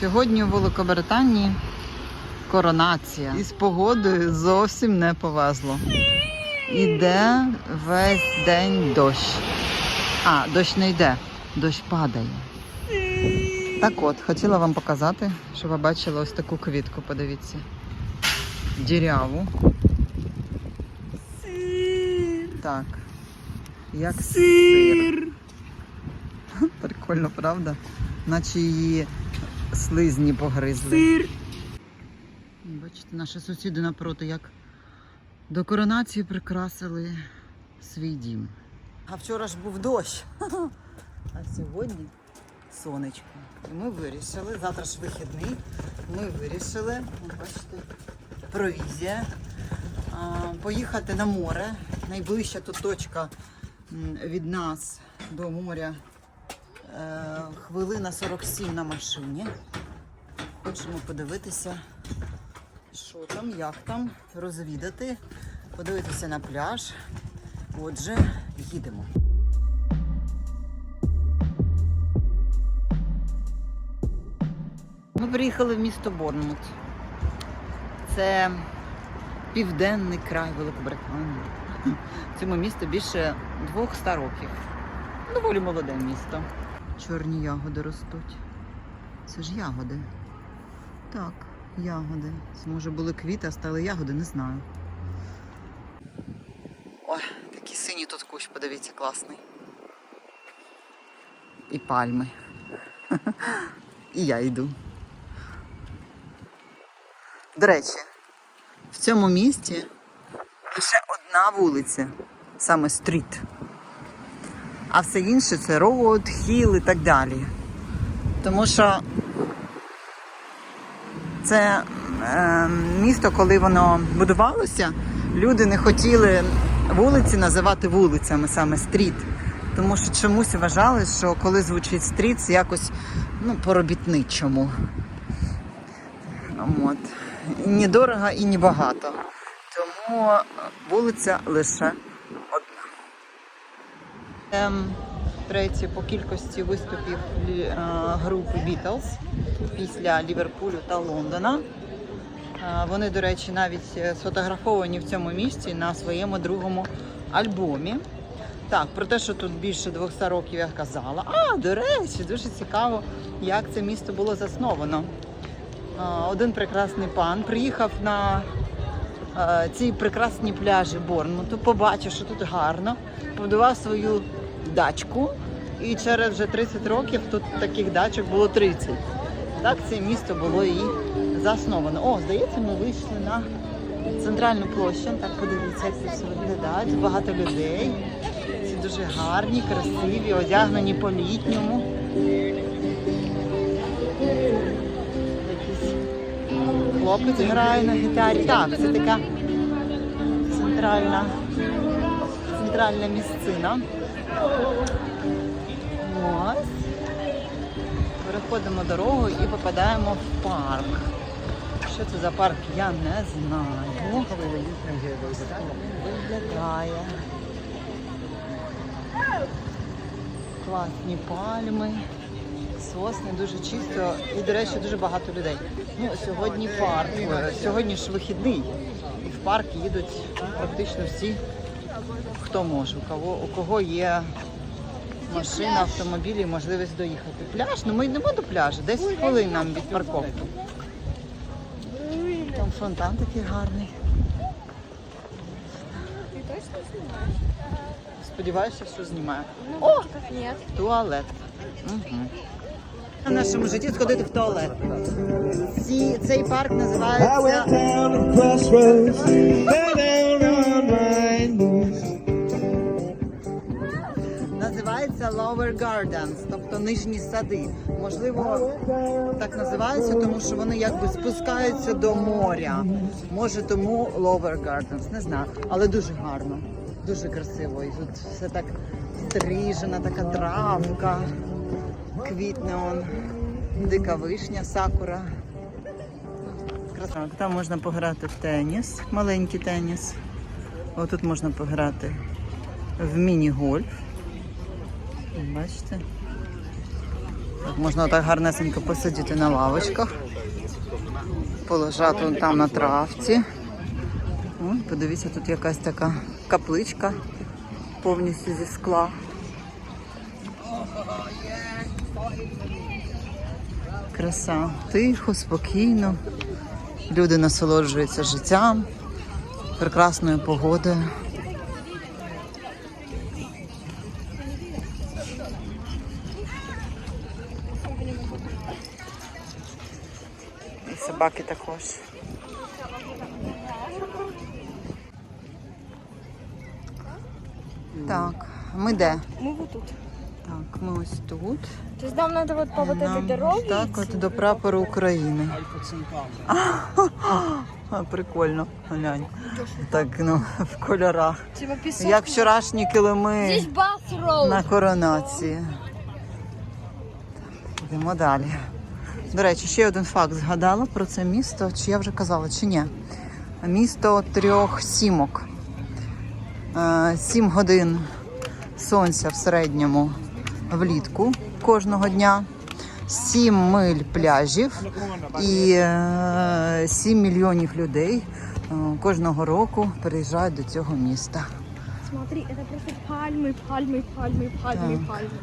Сьогодні у Великобританії коронація. І з погодою зовсім не повезло. Іде весь день дощ. А, дощ не йде, дощ падає. Так от, хотіла вам показати, що ви бачили ось таку квітку, подивіться. Діряву. Так. Як сир. Прикольно, правда? Наче її слизні погризли. Сир. Бачите, наші сусіди напроти як до коронації прикрасили свій дім. А вчора ж був дощ. А сьогодні сонечко. І ми вирішили, завтра ж вихідний, ми вирішили, бачите, провізія, поїхати на море. Найближча тут точка від нас до моря хвилина 47 на машині. Хочемо подивитися, що там, як там, розвідати, подивитися на пляж. Отже, їдемо. Ми приїхали в місто Борнмут. Це південний край Великобританії. Цьому місту більше 200 років. Доволі молоде місто. Чорні ягоди ростуть. Це ж ягоди. Так, ягоди. Це може були квіти, а стали ягоди, не знаю. Ой, такий синій тут кущ, подивіться, класний. І пальми. І я йду. До речі, в цьому місті лише одна вулиця, саме стріт. А все інше це роуд, хіл і так далі. Тому що це е, місто, коли воно будувалося, люди не хотіли вулиці називати вулицями, саме стріт. Тому що чомусь вважали, що коли звучить стріт, це якось ну, по-робітничому. От. Ні дорого і ні багато. Тому вулиця лише. Ем, третє по кількості виступів е, групи Beatles після Ліверпулю та Лондона. Е, Вони, до речі, навіть е, сфотографовані в цьому місці на своєму другому альбомі. Так, про те, що тут більше 200 років я казала. А, до речі, дуже цікаво, як це місто було засновано. Один прекрасний пан приїхав на ці прекрасні пляжі Борнмуту, побачив, що тут гарно, побудував свою дачку, і через вже 30 років тут таких дачок було 30. Так це місто було і засновано. О, здається, ми вийшли на центральну площу. Так подивіться, як це все виглядає. Багато людей. Всі дуже гарні, красиві, одягнені по-літньому. Якийсь хлопець грає на гітарі. Так, це така центральна, центральна місцина. Ось. Переходимо дорогу і попадаємо в парк. Що це за парк, я не знаю. Виглядає. Класні пальми, сосни, дуже чисто і, до речі, дуже багато людей. Ну, сьогодні парк, е, сьогодні ж вихідний. І в парк їдуть практично всі, хто може, у кого, у кого є машина, автомобіль і можливість доїхати. Пляж, ну ми йдемо до пляжу, 10 хвилин нам від парковки. Там фонтан такий гарний. Ты точно снимаешь? Сподіваюся, що знімаю. О! Туалет. Угу. В нашому житті сходити в туалет. Ці, цей парк називається називається Lower Gardens, тобто нижні сади. Можливо, так називаються, тому що вони якби спускаються до моря. Може, тому Lower Gardens, не знаю, але дуже гарно, дуже красиво. І тут все так стрижена, така травка, квітне он, дика вишня, сакура. Так, там можна пограти в теніс, маленький теніс. Отут можна пограти в міні-гольф. Бачите? Так, можна так гарнесенько посидіти на лавочках, полежати там на травці. Ой, подивіться, тут якась така капличка повністю зі скла. Краса. Тихо, спокійно. Люди насолоджуються життям, прекрасною погодою. І собаки також. Так, ми де? Вот тут. Так, ми ось тут. То есть нам надо вот по вот этой Нам дороге так, от до прапору України. А, прикольно, глянь. Так, ну, в кольорах. Як вчорашні килими на коронації. Йдемо далі. До речі, ще один факт згадала про це місто. Чи я вже казала, чи ні? Місто трьох сімок. Е, Сім годин сонця в середньому влітку кожного дня. Сім миль пляжів і е, 7 мільйонів людей е, кожного року переїжджають до цього міста. Смотри, это просто пальмы, пальмы, пальмы, пальмы, Так. пальмы.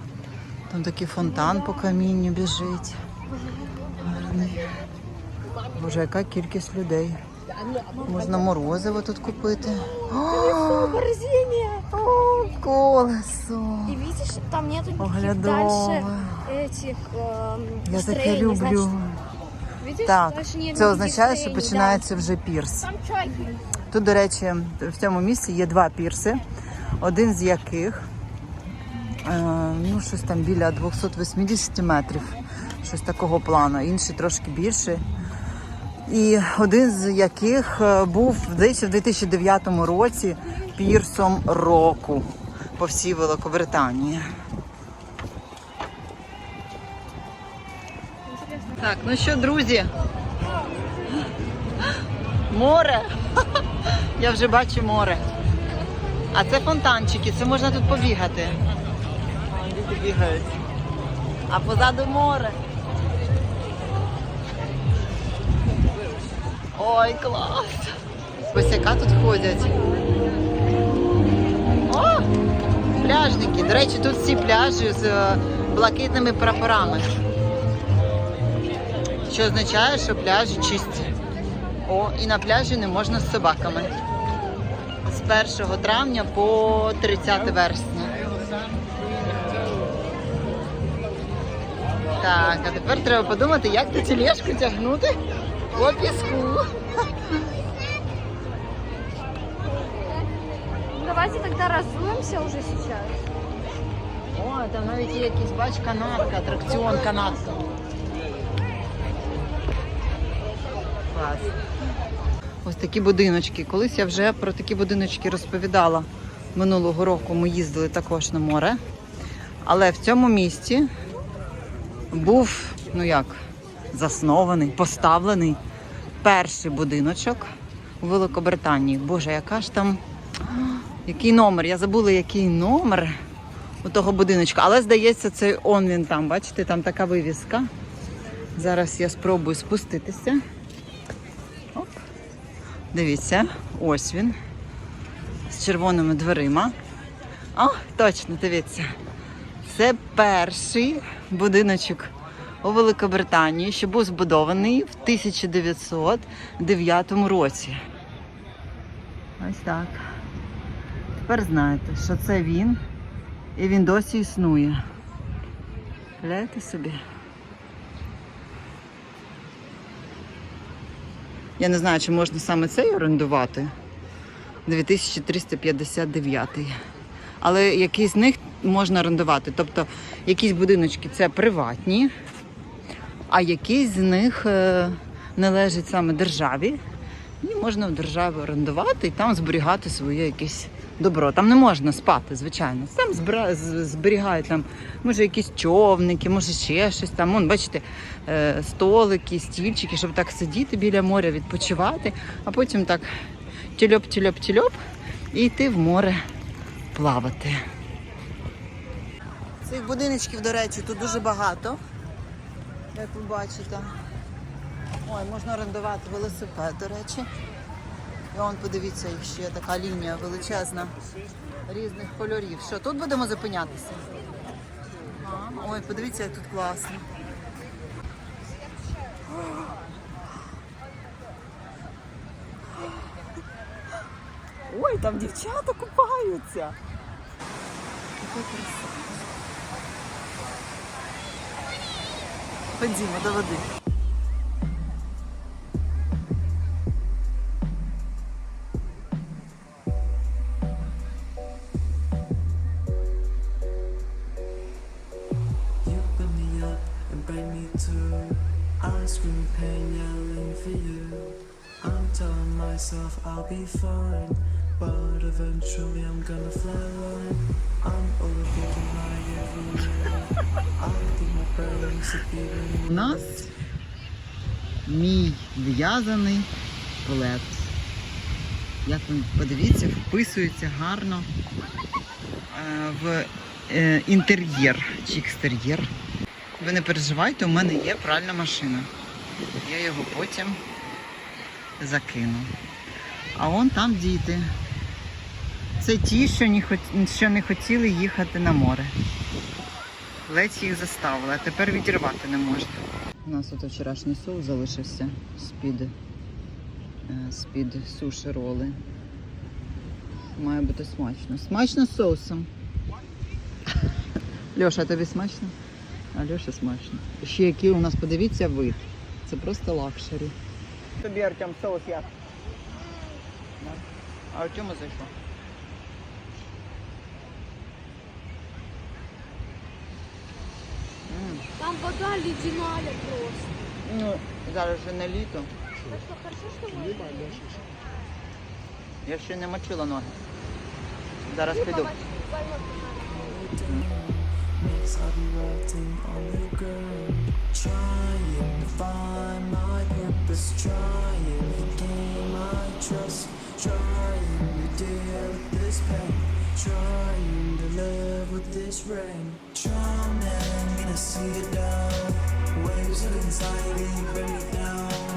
Там такий фонтан по камінню біжить. Гарний. Боже, яка кількість людей. Можна морозиво тут купити. О, Борзение. о, колесо. И видишь, там нету никаких дальше этих эм, Я таке люблю. значит. Так, це означає, що починається вже пірс. Тут, до речі, в цьому місці є два пірси, один з яких е, ну, щось там біля 280 метрів, щось такого плану, інший трошки більше. І один з яких е, був здається, в 2009 році пірсом року по всій Великобританії. Так, ну що, друзі? Море. Я вже бачу море. А це фонтанчики, це можна тут побігати. Діти бігають. А позаду море. Ой, клас! Босяка тут ходять. О! Пляжники. До речі, тут всі пляжі з е, блакитними прапорами. Що означає, що пляжі чисті. О, і на пляжі не можна з собаками. З 1 травня по 30 вересня. Так, а тепер треба подумати, як ту тележку тягнути по піску. Давайте тогда разуемся уже сейчас. О, там навіть є якийсь бач канатка, атракціон канатка. Клас. Ось такі будиночки. Колись я вже про такі будиночки розповідала. Минулого року ми їздили також на море. Але в цьому місті був, ну як, заснований, поставлений перший будиночок у Великобританії. Боже, яка ж там. Який номер? Я забула, який номер у того будиночка. Але здається, це он він там. Бачите, там така вивіска. Зараз я спробую спуститися. Оп. Дивіться, ось він. З червоними дверима. О, точно, дивіться. Це перший будиночок у Великобританії, що був збудований в 1909 році. Ось так. Тепер знаєте, що це він, і він досі існує. Гляньте собі. Я не знаю, чи можна саме цей орендувати. 2359. Але якийсь з них можна орендувати. Тобто якісь будиночки це приватні, а якісь з них е, належать саме державі. І можна в державі орендувати і там зберігати своє якесь добро. Там не можна спати, звичайно. Там зберігають там, може, якісь човники, може ще щось там. Вон, бачите, е, столики, стільчики, щоб так сидіти біля моря, відпочивати, а потім так тюльоп-тюльоп-тюльоп і йти в море плавати. Цих будиночків, до речі, тут дуже багато. Як ви бачите. Ой, можна орендувати велосипед, до речі. І вон, подивіться, їх ще така лінія величезна різних кольорів. Що, тут будемо зупинятися? Ой, подивіться, як тут класно. Ой, там дівчата купаються. Яка краса. I'm telling myself I'll be fine, but eventually I'm gonna fly. Flatline. I'm overthinking my every У нас мій в'язаний плед. Як він, подивіться, вписується гарно е, в е, інтер'єр чи екстер'єр. Ви не переживайте, у мене є пральна машина. Я його потім закину. А он там діти. Це ті, що не хотіли їхати на море. Ледь їх заставили, а тепер відірвати не можна. У нас тут вчорашній соус залишився з-під, е, з-під суші роли. Має бути смачно. Смачно з соусом. Льоша, тобі смачно? А Льоша смачно. Ще який у нас, подивіться, вид. Це просто лакшері. Тобі Артем соус як? А Артему зайшов. Там вода ледяная просто. Ну, зараз вже не літо. Так что хорошо, что мы... Я ще не мочила ноги. Зараз піду. Next I'll be writing on the ground, trying to find my purpose, trying to gain my trust, trying to deal with this pain, trying to live with this rain, drowning in a sea of doubt, waves of anxiety bring me down,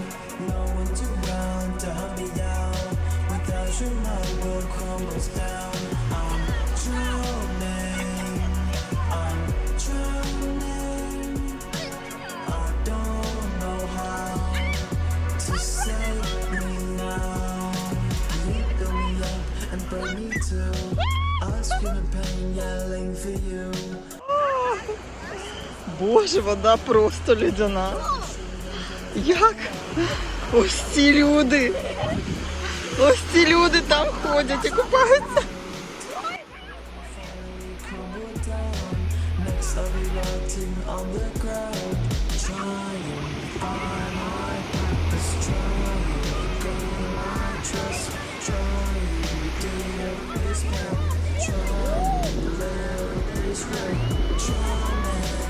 Боже, вода просто ледяна. Як? Ось ці люди. Ось ці люди там ходять і купаються. Trying to with this pain. Trying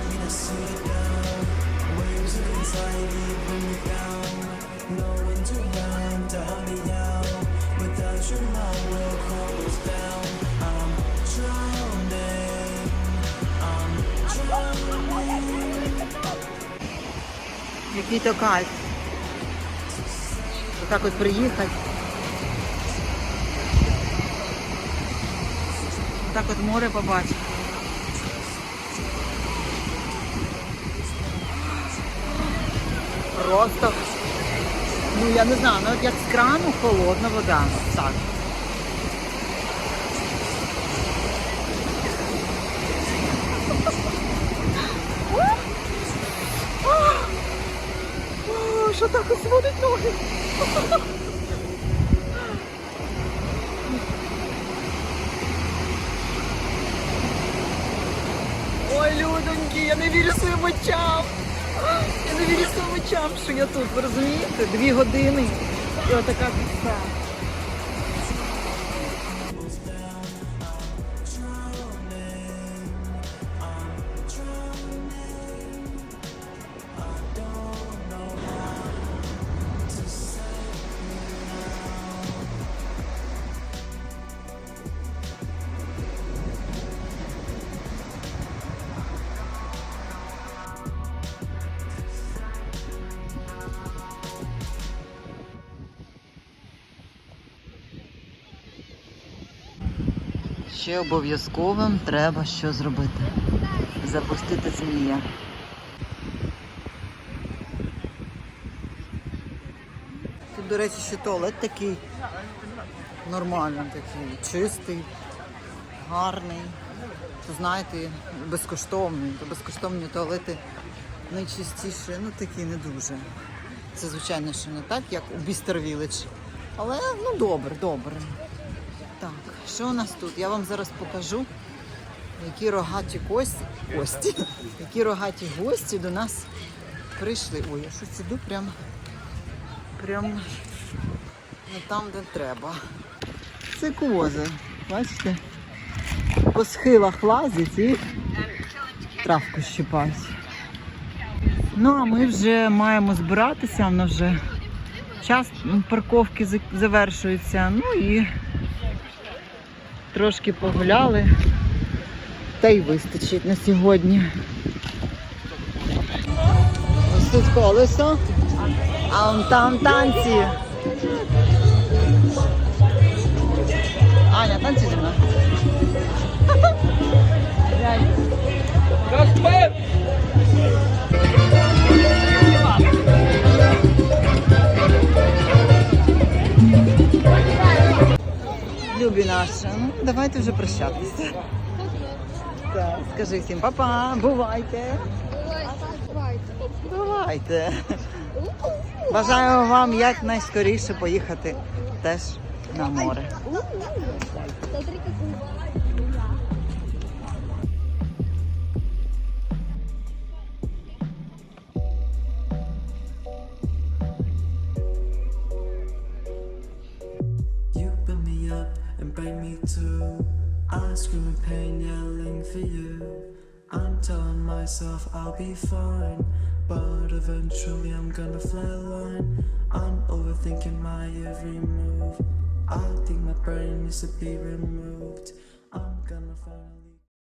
Який то кайф. Отак от приїхати. Так от море побачити. Просто, ну я не знаю, ну як з крану холодна вода. Так. Що так ось водить ноги? Ой, людоньки, я не вірю своїм очам. Я не вірю своїм очам, що я тут, ви розумієте? Дві години. І отака краса. Ще обов'язковим треба що зробити? Запустити змія. Тут, до речі, ще туалет такий нормальний, такий, чистий, гарний. Знаєте, безкоштовний. То безкоштовні туалети найчистіше, ну такі не дуже. Це, звичайно, що не так, як у Бістер Village. Але ну добре, добре. Так, що у нас тут? Я вам зараз покажу, які рогаті кості, кості, які рогаті гості до нас прийшли. Ой, я щось іду прям, прям не там, де треба. Це кози, бачите? По схилах лазять і травку щипають. Ну, а ми вже маємо збиратися, воно вже час парковки за- завершується. Ну і трошки погуляли. Та й вистачить на сьогодні. Ось тут колесо, а там танці. Любі наші, ну давайте вже прощатися. Так, скажи всім па-па, бувайте. Бувайте. Бажаю вам якнайскоріше поїхати теж на море. Myself I'll be fine, but eventually I'm gonna flatline. I'm overthinking my every move. I think my brain needs to be removed. I'm gonna find.